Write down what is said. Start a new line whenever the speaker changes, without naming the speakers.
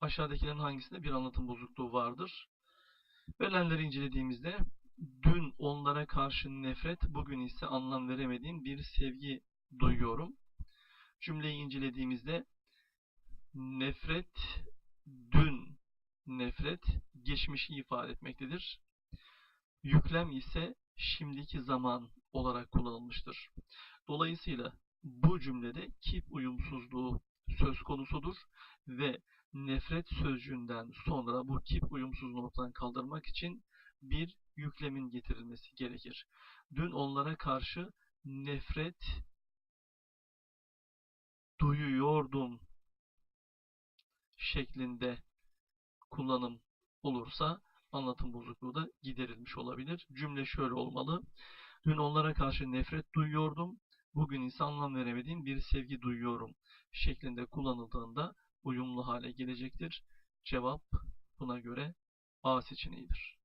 Aşağıdakilerin hangisinde bir anlatım bozukluğu vardır? Verilenleri incelediğimizde dün onlara karşı nefret, bugün ise anlam veremediğim bir sevgi duyuyorum. Cümleyi incelediğimizde nefret, dün nefret, geçmişi ifade etmektedir. Yüklem ise şimdiki zaman olarak kullanılmıştır. Dolayısıyla bu cümlede kip uyumsuzluğu söz konusudur ve nefret sözcüğünden sonra bu kip uyumsuzluğunu ortadan kaldırmak için bir yüklemin getirilmesi gerekir. Dün onlara karşı nefret duyuyordum şeklinde kullanım olursa anlatım bozukluğu da giderilmiş olabilir. Cümle şöyle olmalı. Dün onlara karşı nefret duyuyordum. Bugün ise veremediğim bir sevgi duyuyorum şeklinde kullanıldığında uyumlu hale gelecektir. Cevap buna göre A seçeneğidir.